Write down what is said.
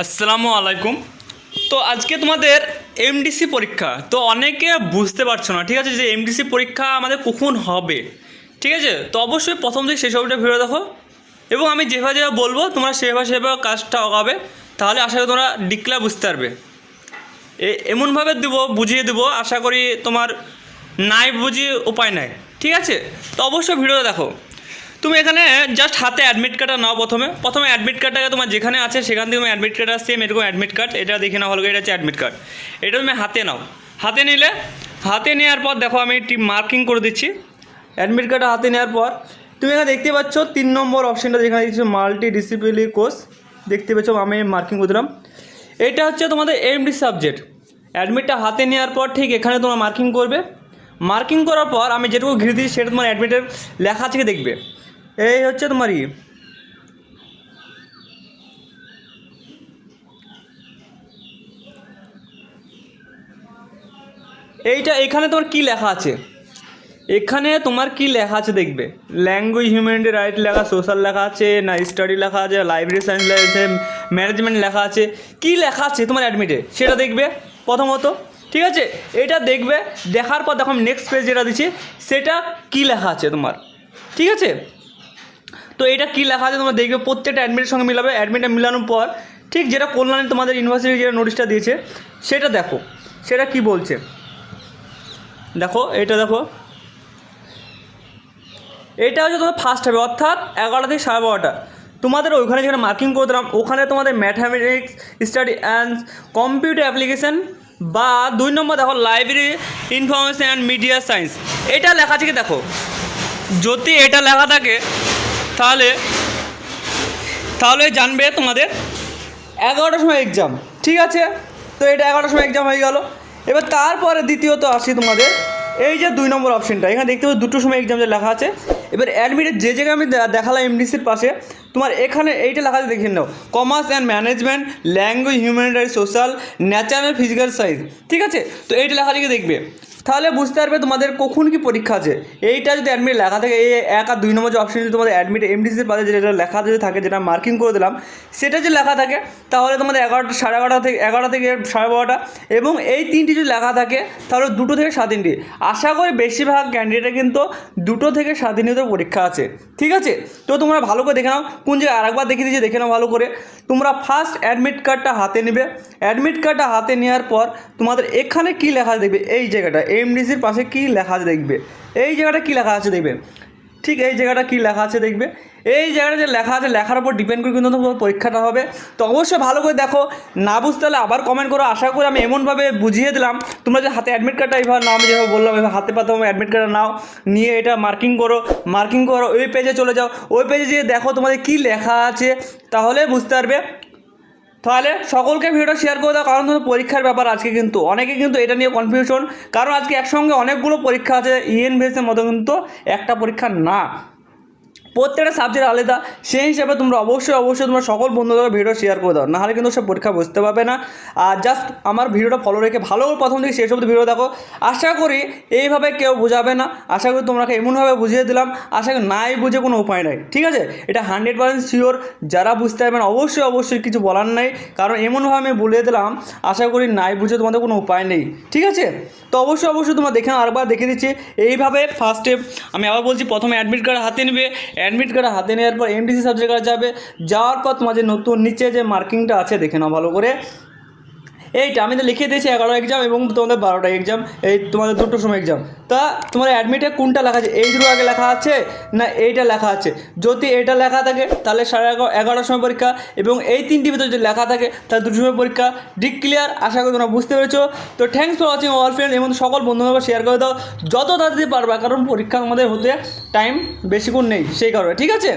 আসসালামু আলাইকুম। তো আজকে তোমাদের এমডিসি পরীক্ষা। তো অনেকে বুঝতে পারছ না, ঠিক আছে, যে এমডিসি পরীক্ষা আমাদের কখন হবে, ঠিক আছে? তো অবশ্যই প্রথম থেকে শেষ অবধি ভিডিও দেখো। এবং আমি যেভাবে যেভাবে বলব, তোমরা সেভাবে সেভাবে কাজটা অগাবে তাহলে আশা করি তোমরা ডিক্লা বুঝতে পারবে। এমনভাবে দেবো, বুঝিয়ে দেবো, আশা করি তোমার নাই বুঝি উপায় নাই, ঠিক আছে? তো অবশ্যই ভিডিওটা দেখো। তুমি এখানে জাস্ট হাতে অ্যাডমিট কার্ডটা নাও প্রথমে। প্রথমে অ্যাডমিট কার্ডটাকে তোমার যেখানে আছে, সেখান থেকে তুমি অ্যাডমিট কার্ডটা সেম এরকম অ্যাডমিট কার্ড এটা দেখে নাও করে, এটা হচ্ছে অ্যাডমিট কার্ড এটা তুমি হাতে নাও। হাতে নিলে, হাতে নেওয়ার পর দেখো আমি একটি মার্কিং করে দিচ্ছি। অ্যাডমিট কার্ডটা হাতে নেওয়ার পর, তুমি এখানে দেখতে পাচ্ছ তিন নম্বর অপশানটা যেখানে দিচ্ছ মাল্টি ডিসিপ্লিনারি কোর্স দেখতে পাচ্ছ আমি মার্কিং করে দিলাম। এটা হচ্ছে তোমাদের এমডি সাবজেক্ট অ্যাডমিটটা হাতে নেওয়ার পর ঠিক এখানে তোমার মার্কিং করবে। মার্কিং করার পর আমি যেটুকু ঘিরে দিই সেটা তোমার অ্যাডমিটের লেখা থেকে দেখবে? এই হচ্ছে তোমার ই। এইটা এখানে তোমার কি লেখা আছে? এখানে তোমার কি লেখা আছে দেখবে? ল্যাঙ্গুয়েজ হিউম্যানিটি রাইট লেখা সোশ্যাল লেখা আছে, না স্টাডি লেখা আছে লাইব্রেরি সায়েন্স লেখা আছে ম্যানেজমেন্ট লেখা আছে। কি লেখা আছে তোমার অ্যাডমিটে সেটা দেখবে প্রথমত। ঠিক আছে? এটা দেখবে, দেখার পর দেখো নেক্সট পেজ যেটা দিচ্ছি, সেটা কি লেখা আছে তোমার? ঠিক আছে? তো এটা কী লেখা আছে তোমরা দেখবে, প্রত্যেকটা অ্যাডমিটের সঙ্গে মিলাবে। অ্যাডমিটটা মিলানোর পর, ঠিক যেটা কল্যাণে তোমাদের ইউনিভার্সিটি যেটা নোটিশটা দিয়েছে, সেটা দেখো। সেটা কি বলছে? দেখো, এটা দেখো। এটা হচ্ছে তোমার ফার্স্ট হবে, অর্থাৎ এগারোটা থেকে সাড়ে বারোটা। তোমাদের ওইখানে যেখানে মার্কিং করে দিলাম, ওখানে তোমাদের mathematics study and computer application বা দুই নম্বর দেখো library information and media science এটা লেখা থেকে দেখো? যদি এটা লেখা থাকে তাহলে তাহলে জানবে তোমাদের। এগারোটার সময় এক্সাম ঠিক আছে? তো এটা এগারোটার সময় এক্সাম হয়ে গেল। এবার তারপরে দ্বিতীয়ত আসি তোমাদের। এই যে দুই নম্বর অপশনটা এখানে দেখতে পাচ্ছ দুটোর সময় এক্সাম যে লেখা আছে। এবার অ্যাডমিটের যে জায়গায় আমি দেখালাম এমডিসির পাশে, তোমার এখানে এইটা লেখা আছে, দেখে নাও। Commerce and management language humanitary social natural physical science ঠিক আছে? তো এইটা লেখা লিখে দেখবে। তাহলে বুঝতে পারবে তোমাদের কখন কি পরীক্ষা আছে। এইটা যদি অ্যাডমিট লেখা থাকে, এই এক আর দুই নম্বর যে অপশন যদি তোমাদের অ্যাডমিট এমডিসির পাশে যেটা লেখা যদি থাকে, যেটা মার্কিং করে দিলাম, সেটা যদি লেখা থাকে, তাহলে তোমাদের এগারোটা, সাড়ে এগারোটা থেকে এগারোটা থেকে সাড়ে বারোটা এবং এই তিনটি যদি লেখা থাকে, তাহলে দুটো থেকে সাত তিনটি আশা করি বেশিরভাগ ক্যান্ডিডেটের কিন্তু দুটো থেকে সাত দিনের পরীক্ষা আছে। ঠিক আছে? তো তোমরা ভালো করে দেখে নাও, কোন জায়গায় আরেকবার দেখে দিয়েছি, দেখে নাও ভালো করে। তোমরা ফার্স্ট অ্যাডমিট কার্ডটা হাতে নেবে। অ্যাডমিট কার্ডটা হাতে নেওয়ার পর তোমাদের এখানে কি লেখা দেখবে? এই জায়গাটা এমডিসির পাশে কি লেখা আছে দেখবে? এই জায়গাটা কি লেখা আছে দেখবে? ঠিক এই জায়গাটা কি লেখা আছে দেখবে? এই জায়গাটা যে লেখা আছে, লেখার উপর ডিপেন্ড করে কিন্তু তোমার পরীক্ষাটা হবে। তো অবশ্যই ভালো করে দেখো। না বুঝতে হলে আবার কমেন্ট করো। আশা করি আমি এমনভাবে বুঝিয়ে দিলাম। তোমরা যে হাতে অ্যাডমিট কার্ডটা এইভাবে নাও, আমি যেভাবে বললাম, এভাবে হাতে পাতে অ্যাডমিট কার্ডটা নাও। নিয়ে এটা মার্কিং করো। মার্কিং করো ওই পেজে চলে যাও। ওই পেজে যেয়ে দেখো তোমাদের কী লেখা আছে, তাহলে বুঝতে পারবে। তাহলে সকলকে ভিডিওটা শেয়ার করে দাও, কারণ ধরো পরীক্ষার ব্যাপার আজকে কিন্তু। অনেকে কিন্তু এটা নিয়ে কনফিউশন কারণ আজকে একসঙ্গে অনেকগুলো পরীক্ষা আছে ইএনভিএসের মতো কিন্তু একটা পরীক্ষা না। প্রত্যেকটা সাবজেক্ট আলাদা। সেই হিসাবে তোমরা অবশ্যই অবশ্যই তোমরা সকল বন্ধুদের ভিডিও শেয়ার করে দাও। নাহলে কিন্তু সব পরীক্ষা বুঝতে পারবে না। আর জাস্ট আমার ভিডিওটা ফলো রেখে ভালো করে প্রথম থেকে শেষ অবধি ভিডিও দেখো। আশা করি এইভাবে কেউ বোঝাবে না। আশা করি তোমাকে এমনভাবে বুঝিয়ে দিলাম। আশা করি নাই বুঝে কোনো উপায় নাই। ঠিক আছে? এটা হান্ড্রেড পার্সেন্ট শিওর যারা বুঝতে পারবেন অবশ্যই অবশ্যই কিছু বলার নেই। কারণ এমনভাবে আমি বলে দিলাম। আশা করি নাই বুঝে তোমাদের কোনো উপায় নেই। ঠিক আছে? তো অবশ্যই অবশ্যই তোমরা দেখে আরেকবার দেখে দিচ্ছি এইভাবে ফার্স্ট আমি আবার বলছি, প্রথমে অ্যাডমিট কার্ড হাতে নেবে। অ্যাডমিট কার্ড হাতে নেওয়ার পর এমডিসি সাবজেক্ট যাবে। যাওয়ার পর তোমার যে নতুন নিচে যে মার্কিংটা আছে, দেখে নাও ভালো করে। এইটা আমি তো লিখে দিয়েছি এগারো এক্সাম এবং তোমাদের বারোটা এক্সাম এই তোমাদের দুটো সময় এক্সাম তা তোমার অ্যাডমিটে কোনটা লেখা আছে? এই দুটো আগে লেখা আছে না এইটা লেখা আছে? যদি এটা লেখা থাকে, তাহলে সাড়ে এগারো, এগারোটার সময় পরীক্ষা এবং এই তিনটি ভিতরে যদি লেখা থাকে, তাহলে দুটো সময় পরীক্ষা। ডিক ক্লিয়ার আশা করি তোমরা বুঝতে পেরেছ। তো thanks for watching all friend এবং সকল বন্ধুদের শেয়ার করে দাও। যত তাড়াতাড়ি পারবা, কারণ পরীক্ষা আমাদের হতে টাইম বেশিক্ষণ নেই, সেই কারণে, ঠিক আছে?